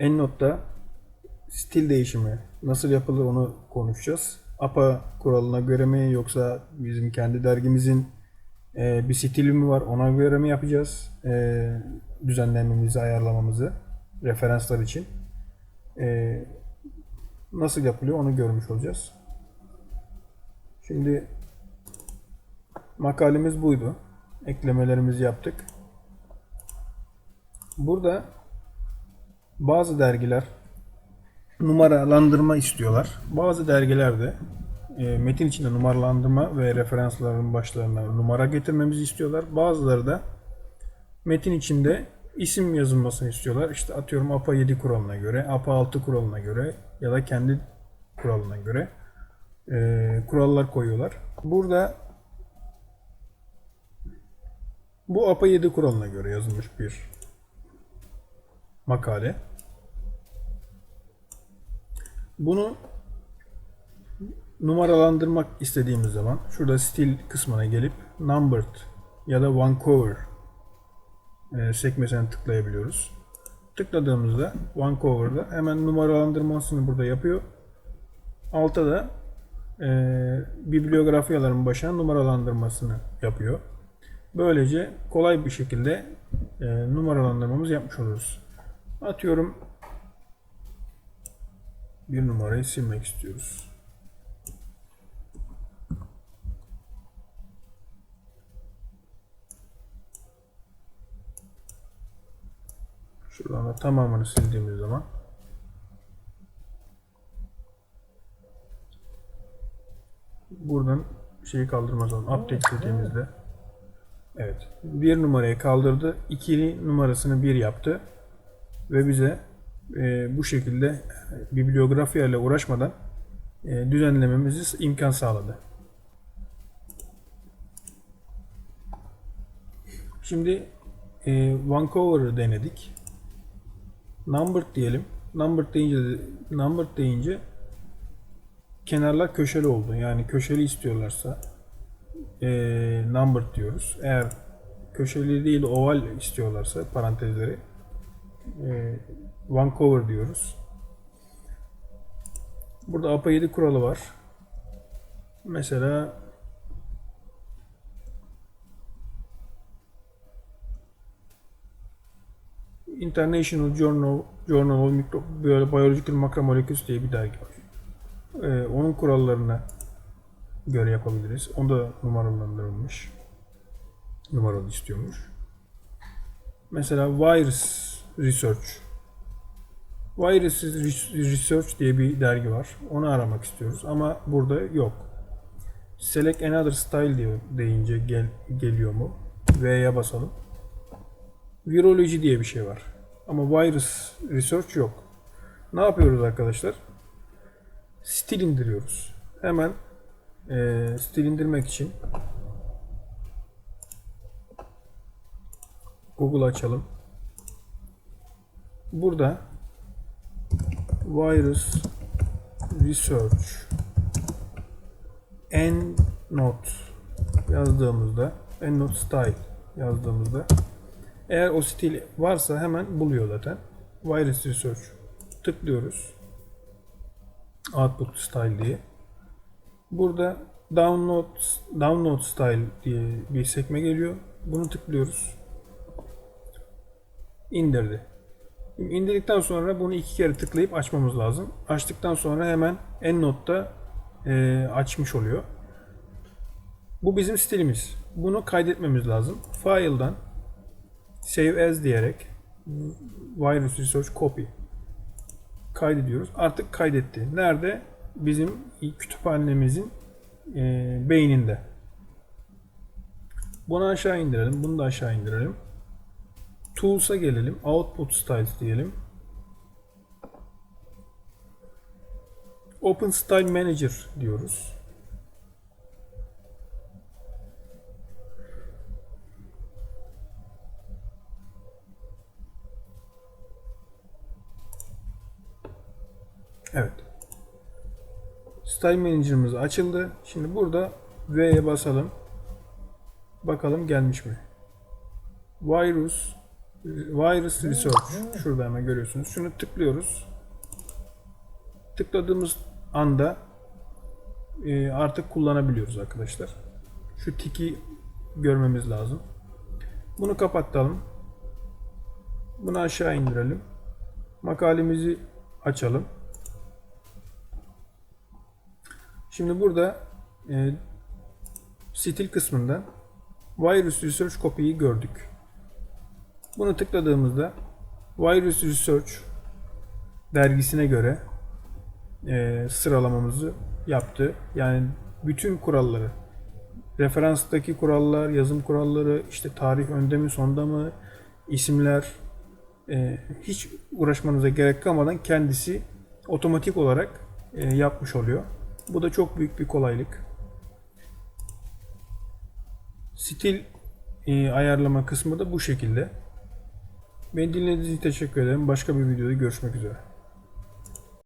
EndNote'da stil değişimi nasıl yapılır onu konuşacağız. APA kuralına göre mi yoksa bizim kendi dergimizin e, bir stili mi var ona göre mi yapacağız e, düzenlememizi, ayarlamamızı referanslar için. E, nasıl yapılıyor onu görmüş olacağız. Şimdi makalemiz buydu. Eklemelerimizi yaptık. Burada bazı dergiler numaralandırma istiyorlar. Bazı dergilerde e, metin içinde numaralandırma ve referansların başlarına numara getirmemizi istiyorlar. Bazıları da metin içinde isim yazılmasını istiyorlar. İşte atıyorum APA 7 kuralına göre, APA 6 kuralına göre ya da kendi kuralına göre e, kurallar koyuyorlar. Burada bu APA 7 kuralına göre yazılmış bir makale. Bunu numaralandırmak istediğimiz zaman şurada stil kısmına gelip numbered ya da Vancouver e, sekmesine tıklayabiliyoruz. Tıkladığımızda Vancouver'da hemen numaralandırmasını burada yapıyor. Altta da e, bibliografyaların başına numaralandırmasını yapıyor. Böylece kolay bir şekilde e, numaralandırmamızı yapmış oluruz. Atıyorum bir numarayı silmek istiyoruz. Şuradan da tamamını sildiğimiz zaman buradan şeyi kaldırmaz olan update dediğimizde evet bir numarayı kaldırdı ikili numarasını bir yaptı ve bize e, bu şekilde bibliografya ile uğraşmadan e, düzenlememizi imkan sağladı. Şimdi e, Vancouver'ı denedik. Numbered diyelim. Numbered deyince numbered deyince kenarlar köşeli oldu. Yani köşeli istiyorlarsa e, numbered diyoruz. Eğer köşeli değil oval istiyorlarsa parantezleri e, Vancouver diyoruz. Burada APA 7 kuralı var. Mesela International Journal, Journal of Microbiological Macromolecules diye bir dergi var. Ee, onun kurallarına göre yapabiliriz. Onda numaralandırılmış. Numaralı istiyormuş. Mesela Virus Research. Virus Research diye bir dergi var. Onu aramak istiyoruz ama burada yok. Select Another Style diyor deyince gel, geliyor mu? V'ye basalım. Virology diye bir şey var. Ama Virus Research yok. Ne yapıyoruz arkadaşlar? Stil indiriyoruz. Hemen e, stil indirmek için Google açalım. Burada virus research endnote yazdığımızda endnote style yazdığımızda eğer o stil varsa hemen buluyor zaten. Virus research tıklıyoruz. Output style diye. Burada download download style diye bir sekme geliyor. Bunu tıklıyoruz. İndirdi. Şimdi indirdikten sonra bunu iki kere tıklayıp açmamız lazım. Açtıktan sonra hemen EndNote'da e, açmış oluyor. Bu bizim stilimiz. Bunu kaydetmemiz lazım. File'dan Save As diyerek Virus Research Copy kaydediyoruz. Artık kaydetti. Nerede? Bizim kütüphanemizin e, beyninde. Bunu aşağı indirelim. Bunu da aşağı indirelim. Tools'a gelelim. Output Styles diyelim. Open Style Manager diyoruz. Evet. Style Manager'ımız açıldı. Şimdi burada V'ye basalım. Bakalım gelmiş mi? Virus Virus Research. Şurada hemen görüyorsunuz. Şunu tıklıyoruz. Tıkladığımız anda e, artık kullanabiliyoruz arkadaşlar. Şu tiki görmemiz lazım. Bunu kapatalım. Bunu aşağı indirelim. Makalemizi açalım. Şimdi burada e, stil kısmında Virus Research Copy'yi gördük. Bunu tıkladığımızda Virus Research dergisine göre e, sıralamamızı yaptı. Yani bütün kuralları, referanstaki kurallar, yazım kuralları, işte tarih önde mi sonda mı, isimler, e, hiç uğraşmanıza gerek kalmadan kendisi otomatik olarak e, yapmış oluyor. Bu da çok büyük bir kolaylık. Stil e, ayarlama kısmı da bu şekilde. Beni dinlediğiniz için teşekkür ederim. Başka bir videoda görüşmek üzere.